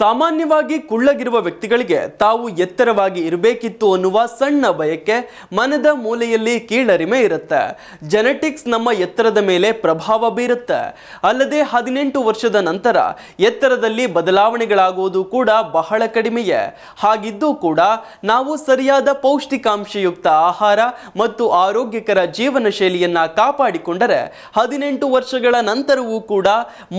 ಸಾಮಾನ್ಯವಾಗಿ ಕುಳ್ಳಗಿರುವ ವ್ಯಕ್ತಿಗಳಿಗೆ ತಾವು ಎತ್ತರವಾಗಿ ಇರಬೇಕಿತ್ತು ಅನ್ನುವ ಸಣ್ಣ ಬಯಕೆ ಮನದ ಮೂಲೆಯಲ್ಲಿ ಕೀಳರಿಮೆ ಇರುತ್ತೆ. ಜೆನೆಟಿಕ್ಸ್ ನಮ್ಮ ಎತ್ತರದ ಮೇಲೆ ಪ್ರಭಾವ ಬೀರುತ್ತೆ. ಅಲ್ಲದೆ ಹದಿನೆಂಟು ವರ್ಷದ ನಂತರ ಎತ್ತರದಲ್ಲಿ ಬದಲಾವಣೆಗಳಾಗುವುದು ಕೂಡ ಬಹಳ ಕಡಿಮೆಯೇ. ಹಾಗಿದ್ದೂ ಕೂಡ ನಾವು ಸರಿಯಾದ ಪೌಷ್ಟಿಕಾಂಶಯುಕ್ತ ಆಹಾರ ಮತ್ತು ಆರೋಗ್ಯಕರ ಜೀವನ ಶೈಲಿಯನ್ನು ಕಾಪಾಡಿಕೊಂಡರೆ ಹದಿನೆಂಟು ವರ್ಷಗಳ ನಂತರವೂ ಕೂಡ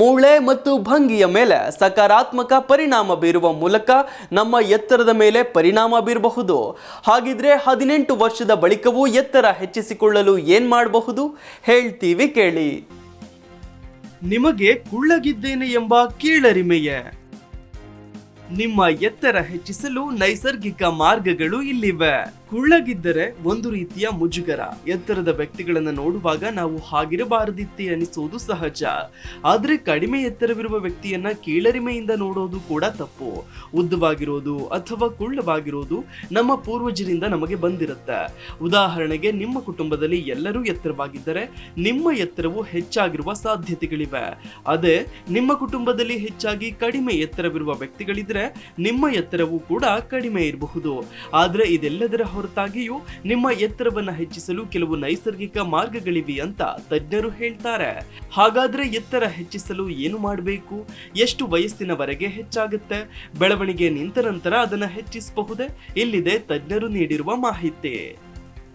ಮೂಳೆ ಮತ್ತು ಭಂಗಿಯ ಮೇಲೆ ಸಕಾರಾತ್ಮಕ ಪರಿಣಾಮ ಬೀರುವ ಮೂಲಕ ನಮ್ಮ ಎತ್ತರದ ಮೇಲೆ ಪರಿಣಾಮ ಬೀರಬಹುದು. ಹಾಗಿದ್ರೆ ಹದಿನೆಂಟು ವರ್ಷದ ಬಳಿಕವೂ ಎತ್ತರ ಹೆಚ್ಚಿಸಿಕೊಳ್ಳಲು ಏನ್ ಮಾಡಬಹುದು? ಹೇಳ್ತೀವಿ ಕೇಳಿ. ನಿಮಗೆ ಕುಳ್ಳಗಿದ್ದೇನೆ ಎಂಬ ಕೀಳರಿಮೆಯೇ? ನಿಮ್ಮ ಎತ್ತರ ಹೆಚ್ಚಿಸಲು ನೈಸರ್ಗಿಕ ಮಾರ್ಗಗಳು ಇಲ್ಲಿವೆ. ಕುಳ್ಳಗಿದ್ದರೆ ಒಂದು ರೀತಿಯ ಮುಜುಗರ. ಎತ್ತರದ ವ್ಯಕ್ತಿಗಳನ್ನು ನೋಡುವಾಗ ನಾವು ಹಾಗಿರಬಾರದಿತ್ತೆ ಅನಿಸೋದು ಸಹಜ. ಆದರೆ ಕಡಿಮೆ ಎತ್ತರವಿರುವ ವ್ಯಕ್ತಿಯನ್ನ ಕೀಳರಿಮೆಯಿಂದ ನೋಡೋದು ಕೂಡ ತಪ್ಪು. ಉದ್ದವಾಗಿರೋದು ಅಥವಾ ಕುಳ್ಳವಾಗಿರೋದು ನಮ್ಮ ಪೂರ್ವಜರಿಂದ ನಮಗೆ ಬಂದಿರುತ್ತೆ. ಉದಾಹರಣೆಗೆ ನಿಮ್ಮ ಕುಟುಂಬದಲ್ಲಿ ಎಲ್ಲರೂ ಎತ್ತರವಾಗಿದ್ದರೆ ನಿಮ್ಮ ಎತ್ತರವು ಹೆಚ್ಚಾಗಿರುವ ಸಾಧ್ಯತೆಗಳಿವೆ. ಅದೇ ನಿಮ್ಮ ಕುಟುಂಬದಲ್ಲಿ ಹೆಚ್ಚಾಗಿ ಕಡಿಮೆ ಎತ್ತರವಿರುವ ವ್ಯಕ್ತಿಗಳಿದ್ರೆ ನಿಮ್ಮ ಎತ್ತರವು ಕೂಡ ಕಡಿಮೆ ಇರಬಹುದು. ಆದರೆ ಇದೆಲ್ಲದರ ಹೊರತಾಗಿಯೂ ನಿಮ್ಮ ಎತ್ತರವನ್ನ ಹೆಚ್ಚಿಸಲು ಕೆಲವು ನೈಸರ್ಗಿಕ ಮಾರ್ಗಗಳಿವೆ ಅಂತ ತಜ್ಞರು ಹೇಳ್ತಾರೆ. ಹಾಗಾದ್ರೆ ಎತ್ತರ ಹೆಚ್ಚಿಸಲು ಏನು ಮಾಡಬೇಕು? ಎಷ್ಟು ವಯಸ್ಸಿನವರೆಗೆ ಹೆಚ್ಚಾಗುತ್ತೆ? ಬೆಳವಣಿಗೆ ನಿಂತ ನಂತರ ಅದನ್ನ ಹೆಚ್ಚಿಸಬಹುದೇ? ಇಲ್ಲಿದೆ ತಜ್ಞರು ನೀಡಿರುವ ಮಾಹಿತಿ.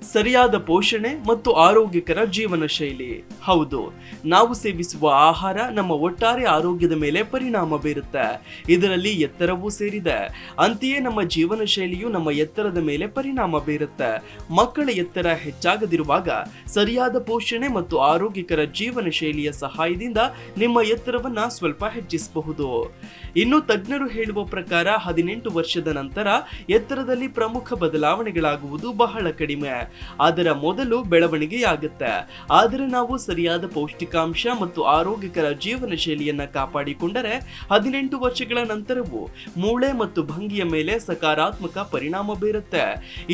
ಸರಿಯಾದ ಪೋಷಣೆ ಮತ್ತು ಆರೋಗ್ಯಕರ ಜೀವನ ಶೈಲಿ. ಹೌದು, ನಾವು ಸೇವಿಸುವ ಆಹಾರ ನಮ್ಮ ಒಟ್ಟಾರೆ ಆರೋಗ್ಯದ ಮೇಲೆ ಪರಿಣಾಮ ಬೀರುತ್ತೆ. ಇದರಲ್ಲಿ ಎತ್ತರವೂ ಸೇರಿದೆ. ಅಂತೆಯೇ ನಮ್ಮ ಜೀವನ ಶೈಲಿಯು ನಮ್ಮ ಎತ್ತರದ ಮೇಲೆ ಪರಿಣಾಮ ಬೀರುತ್ತೆ. ಮಕ್ಕಳ ಎತ್ತರ ಹೆಚ್ಚಾಗದಿರುವಾಗ ಸರಿಯಾದ ಪೋಷಣೆ ಮತ್ತು ಆರೋಗ್ಯಕರ ಜೀವನ ಶೈಲಿಯ ಸಹಾಯದಿಂದ ನಿಮ್ಮ ಎತ್ತರವನ್ನ ಸ್ವಲ್ಪ ಹೆಚ್ಚಿಸಬಹುದು. ಇನ್ನು ತಜ್ಞರು ಹೇಳುವ ಪ್ರಕಾರ ಹದಿನೆಂಟು ವರ್ಷದ ನಂತರ ಎತ್ತರದಲ್ಲಿ ಪ್ರಮುಖ ಬದಲಾವಣೆಗಳಾಗುವುದು ಬಹಳ ಕಡಿಮೆ. ಅದರ ಮೊದಲು ಬೆಳವಣಿಗೆಯಾಗುತ್ತೆ. ಆದರೆ ನಾವು ಸರಿಯಾದ ಪೌಷ್ಟಿಕಾಂಶ ಮತ್ತು ಆರೋಗ್ಯಕರ ಜೀವನ ಶೈಲಿಯನ್ನ ಕಾಪಾಡಿಕೊಂಡರೆ ಹದಿನೆಂಟು ವರ್ಷಗಳ ನಂತರವೂ ಮೂಳೆ ಮತ್ತು ಭಂಗಿಯ ಮೇಲೆ ಸಕಾರಾತ್ಮಕ ಪರಿಣಾಮ ಬೀರುತ್ತೆ.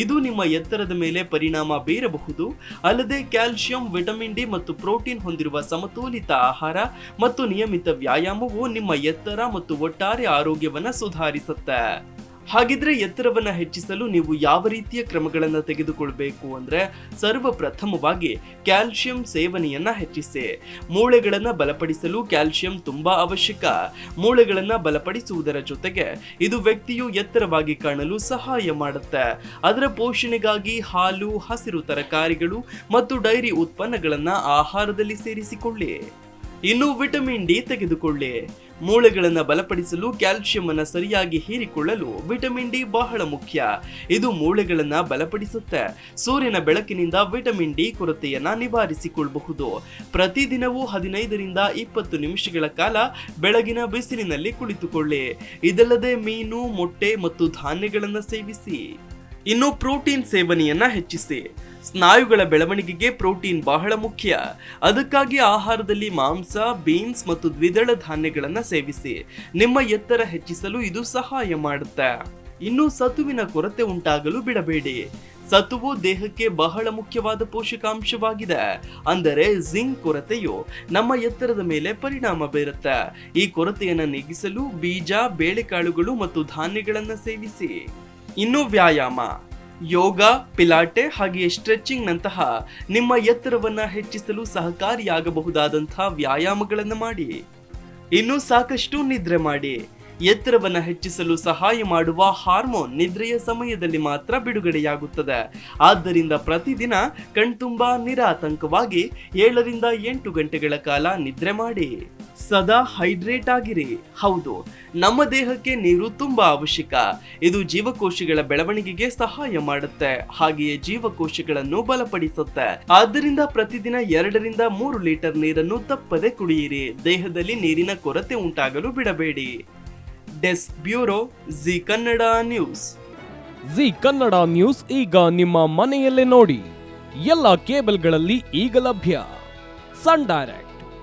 ಇದು ನಿಮ್ಮ ಎತ್ತರದ ಮೇಲೆ ಪರಿಣಾಮ ಬೀರಬಹುದು. ಅಲ್ಲದೆ ಕ್ಯಾಲ್ಸಿಯಂ ವಿಟಮಿನ್ ಡಿ ಮತ್ತು ಪ್ರೋಟೀನ್ ಹೊಂದಿರುವ ಸಮತೋಲಿತ ಆಹಾರ ಮತ್ತು ನಿಯಮಿತ ವ್ಯಾಯಾಮವು ನಿಮ್ಮ ಎತ್ತರ ಮತ್ತು ಒಟ್ಟಾರೆ ಆರೋಗ್ಯವನ್ನು ಸುಧಾರಿಸುತ್ತೆ. ಹಾಗಿದ್ರೆ ಎತ್ತರವನ್ನ ಹೆಚ್ಚಿಸಲು ನೀವು ಯಾವ ರೀತಿಯ ಕ್ರಮಗಳನ್ನು ತೆಗೆದುಕೊಳ್ಬೇಕು ಅಂದ್ರೆ ಸರ್ವಪ್ರಥಮವಾಗಿ ಕ್ಯಾಲ್ಸಿಯಂ ಸೇವನೆಯನ್ನ ಹೆಚ್ಚಿಸಿ. ಮೂಳೆಗಳನ್ನ ಬಲಪಡಿಸಲು ಕ್ಯಾಲ್ಸಿಯಂ ತುಂಬಾ ಅವಶ್ಯಕ. ಮೂಳೆಗಳನ್ನ ಬಲಪಡಿಸುವುದರ ಜೊತೆಗೆ ಇದು ವ್ಯಕ್ತಿಯು ಎತ್ತರವಾಗಿ ಕಾಣಲು ಸಹಾಯ ಮಾಡುತ್ತೆ. ಅದರ ಪೋಷಣೆಗಾಗಿ ಹಾಲು, ಹಸಿರು ತರಕಾರಿಗಳು ಮತ್ತು ಡೈರಿ ಉತ್ಪನ್ನಗಳನ್ನ ಆಹಾರದಲ್ಲಿ ಸೇರಿಸಿಕೊಳ್ಳಿ. ಇನ್ನು ವಿಟಮಿನ್ ಡಿ ತೆಗೆದುಕೊಳ್ಳಿ. ಮೂಳೆಗಳನ್ನು ಬಲಪಡಿಸಲು ಕ್ಯಾಲ್ಸಿಯಂ ಅನ್ನು ಸರಿಯಾಗಿ ಹೀರಿಕೊಳ್ಳಲು ವಿಟಮಿನ್ ಡಿ ಬಹಳ ಮುಖ್ಯ. ಇದು ಮೂಳೆಗಳನ್ನು ಬಲಪಡಿಸುತ್ತೆ. ಸೂರ್ಯನ ಬೆಳಕಿನಿಂದ ವಿಟಮಿನ್ ಡಿ ಕೊರತೆಯನ್ನು ನಿವಾರಿಸಿಕೊಳ್ಳಬಹುದು ಪ್ರತಿದಿನವೂ ಹದಿನೈದರಿಂದ ಇಪ್ಪತ್ತು ನಿಮಿಷಗಳ ಕಾಲ ಬೆಳಗಿನ ಬಿಸಿಲಿನಲ್ಲಿ ಕುಳಿತುಕೊಳ್ಳಿ. ಇದಲ್ಲದೆ ಮೀನು, ಮೊಟ್ಟೆ ಮತ್ತು ಧಾನ್ಯಗಳನ್ನು ಸೇವಿಸಿ. ಇನ್ನು ಪ್ರೋಟೀನ್ ಸೇವನೆಯನ್ನ ಹೆಚ್ಚಿಸಿ. ಸ್ನಾಯುಗಳ ಬೆಳವಣಿಗೆಗೆ ಪ್ರೋಟೀನ್ ಬಹಳ ಮುಖ್ಯ. ಅದಕ್ಕಾಗಿ ಆಹಾರದಲ್ಲಿ ಮಾಂಸ, ಬೀನ್ಸ್ ಮತ್ತು ದ್ವಿದಳ ಧಾನ್ಯಗಳನ್ನ ಸೇವಿಸಿ. ನಿಮ್ಮ ಎತ್ತರ ಹೆಚ್ಚಿಸಲು ಇದು ಸಹಾಯ ಮಾಡುತ್ತೆ. ಇನ್ನು ಸತುವಿನ ಕೊರತೆ ಉಂಟಾಗಲು ಬಿಡಬೇಡಿ. ಸತುವು ದೇಹಕ್ಕೆ ಬಹಳ ಮುಖ್ಯವಾದ ಪೋಷಕಾಂಶವಾಗಿದೆ. ಅಂದರೆ ಜಿಂಕ್ ಕೊರತೆಯು ನಮ್ಮ ಎತ್ತರದ ಮೇಲೆ ಪರಿಣಾಮ ಬೀರುತ್ತೆ. ಈ ಕೊರತೆಯನ್ನು ನೀಗಿಸಲು ಬೀಜ, ಬೇಳೆಕಾಳುಗಳು ಮತ್ತು ಧಾನ್ಯಗಳನ್ನು ಸೇವಿಸಿ. ಇನ್ನು ವ್ಯಾಯಾಮ, ಯೋಗ, ಪಿಲಾಟೆ ಹಾಗೆಯೇ ಸ್ಟ್ರೆಚಿಂಗ್ ನಂತಹ ನಿಮ್ಮ ಎತ್ತರವನ್ನು ಹೆಚ್ಚಿಸಲು ಸಹಕಾರಿಯಾಗಬಹುದಾದಂತಹ ವ್ಯಾಯಾಮಗಳನ್ನು ಮಾಡಿ. ಇನ್ನು ಸಾಕಷ್ಟು ನಿದ್ರೆ ಮಾಡಿ. ಎತ್ತರವನ್ನು ಹೆಚ್ಚಿಸಲು ಸಹಾಯ ಮಾಡುವ ಹಾರ್ಮೋನ್ ನಿದ್ರೆಯ ಸಮಯದಲ್ಲಿ ಮಾತ್ರ ಬಿಡುಗಡೆಯಾಗುತ್ತದೆ. ಆದ್ದರಿಂದ ಪ್ರತಿದಿನ ಕಣ್ತುಂಬ ನಿರಾತಂಕವಾಗಿ ಏಳರಿಂದ ಎಂಟು ಗಂಟೆಗಳ ಕಾಲ ನಿದ್ರೆ ಮಾಡಿ. ಸದಾ ಹೈಡ್ರೇಟ್ ಆಗಿರಿ. ಹೌದು, ನಮ್ಮ ದೇಹಕ್ಕೆ ನೀರು ತುಂಬಾ ಅವಶ್ಯಕ. ಇದು ಜೀವಕೋಶಗಳ ಬೆಳವಣಿಗೆಗೆ ಸಹಾಯ ಮಾಡುತ್ತೆ. ಹಾಗೆಯೇ ಜೀವಕೋಶಗಳನ್ನು ಬಲಪಡಿಸುತ್ತೆ. ಆದ್ದರಿಂದ ಪ್ರತಿದಿನ ಎರಡರಿಂದ ಮೂರು ಲೀಟರ್ ನೀರನ್ನು ತಪ್ಪದೆ ಕುಡಿಯಿರಿ. ದೇಹದಲ್ಲಿ ನೀರಿನ ಕೊರತೆ ಉಂಟಾಗಲು ಬಿಡಬೇಡಿ. Desk bureau, Zee Kannada news. Zee Kannada news ಈಗ ನಿಮ್ಮ ಮನೆಯಲ್ಲೇ ನೋಡಿ. ಎಲ್ಲ ಕೇಬಲ್ಗಳಲ್ಲಿ ಈಗ ಲಭ್ಯ. Sun direct.